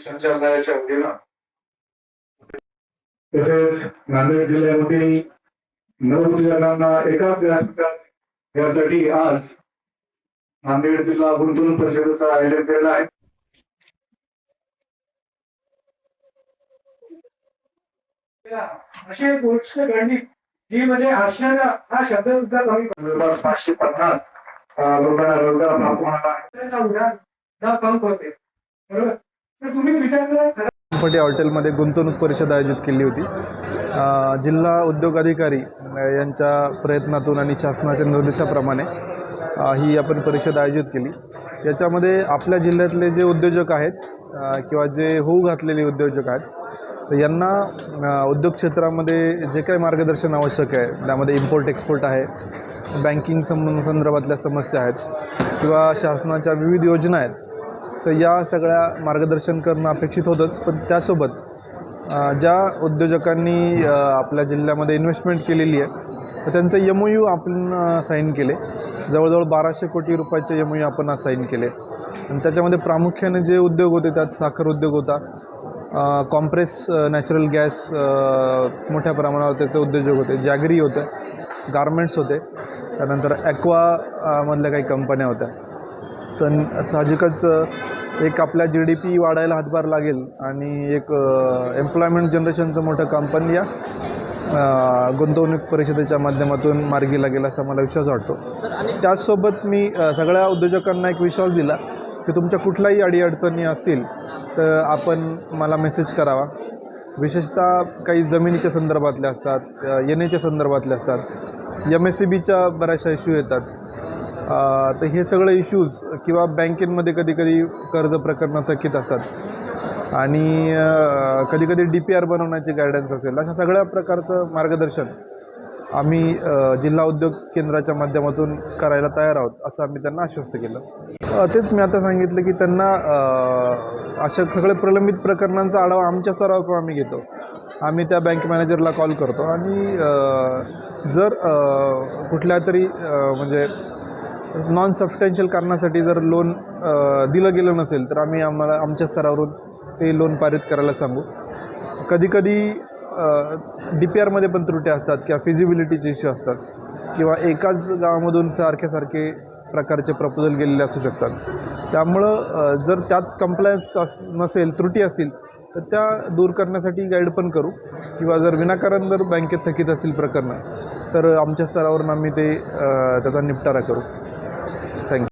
संचालनालयाच्या वतीनं. तसेच नांदेड जिल्ह्यामध्ये नऊ जणांना एकाच व्यासपीठात यासाठी आज नांदेड जिल्हा गुंतवणूक परिषदेचं आयोजन केलेलं आहे. अशी एक गोष्ट घडली. जी म्हणजे आश्चर्य हा शब्द सुद्धा कमी जवळपास पाचशे पन्नास लोकांना रोजगार प्राप्त होणार आहे. पडण्याचा हॉटेलमध्ये गुंतवणूक परिषद आयोजित केली होती. जिल्हा उद्योग अधिकारी यांच्या प्रयत्नातून आणि शासनाच्या निर्देशाप्रमाणे ही आपण परिषद आयोजित केली. याच्यामध्ये आपल्या जिल्ह्यातले जे उद्योजक आहेत किंवा जे होऊ घातलेले उद्योजक आहेत तर यांना उद्योग क्षेत्रामध्ये जे काही मार्गदर्शन आवश्यक आहे त्यामध्ये इम्पोर्ट एक्सपोर्ट आहे बँकिंग संबंध संदर्भातल्या समस्या आहेत किंवा शासनाच्या विविध योजना आहेत तर या सगळ्या मार्गदर्शन करणं अपेक्षित होतंच. पण त्यासोबत ज्या उद्योजकांनी आपल्या जिल्ह्यामध्ये इन्व्हेस्टमेंट केलेली आहे तर त्यांचं यम यू आपण साईन केले. जवळजवळ बाराशे कोटी रुपयाचे यम यू आपण आज साईन केले. आणि त्याच्यामध्ये प्रामुख्याने जे उद्योग होते त्यात साखर उद्योग होता कॉम्प्रेस नॅचरल गॅस मोठ्या प्रमाणावर त्याचे उद्योजक होते जॅगरी होते गारमेंट्स होते त्यानंतर ॲक्वा मधल्या काही कंपन्या होत्या. तर साहजिकच एक आपल्या जी डी पी वाढायला हातभार लागेल आणि एक एम्प्लॉयमेंट जनरेशनचं मोठं काम पण या गुंतवणूक परिषदेच्या माध्यमातून मार्गी लागेल असा मला विश्वास वाटतो. त्याचसोबत मी सगळ्या उद्योजकांना एक विश्वास दिला की तुमच्या कुठल्याही अडीअडचणी असतील तर आपण मला मेसेज करावा. विशेषतः काही जमिनीच्या संदर्भातल्या असतात एन एच्या संदर्भातल्या असतात. एम एस सी बीच्या बऱ्याचशा इश्यू येतात. तर हे सगळे इश्यूज किंवा बँकेमध्ये कधी कधी कर्ज प्रकरणं थकीत असतात. आणि कधी कधी डी पी आर बनवण्याची गायडन्स असेल अशा सगळ्या प्रकारचं मार्गदर्शन आम्ही जिल्हा उद्योग केंद्राच्या माध्यमातून करायला तयार आहोत असं आम्ही त्यांना आश्वस्त केलं. तेच मी आता सांगितलं की त्यांना अशा सगळे प्रलंबित प्रकरणांचा आढावा आमच्या स्तरावर पण आम्ही घेतो. आम्ही त्या बँक मॅनेजरला कॉल करतो आणि जर कुठल्या तरी म्हणजे नॉन सबस्टॅन्शियल कारणासाठी जर लोन दिलं गेलं नसेल तर आम्ही आम्हाला आमच्या स्तरावरून ते लोन पारित करायला सांगू. कधीकधी डी पी आरमध्ये पण त्रुट्या असतात किंवा फिजिबिलिटीचे इश्यू असतात किंवा एकाच गावामधून सारखे सारखे प्रकारचे प्रपोजल गेलेले असू शकतात. त्यामुळं जर त्यात कम्प्लायन्स अस नसेल त्रुटी असतील तर त्या दूर करण्यासाठी गाईड पण करू. किंवा जर विनाकारण जर बँकेत थकीत असतील प्रकरणं तर आमच्या स्तरावरून आम्ही ते त्याचा निपटारा करू. थँक्यू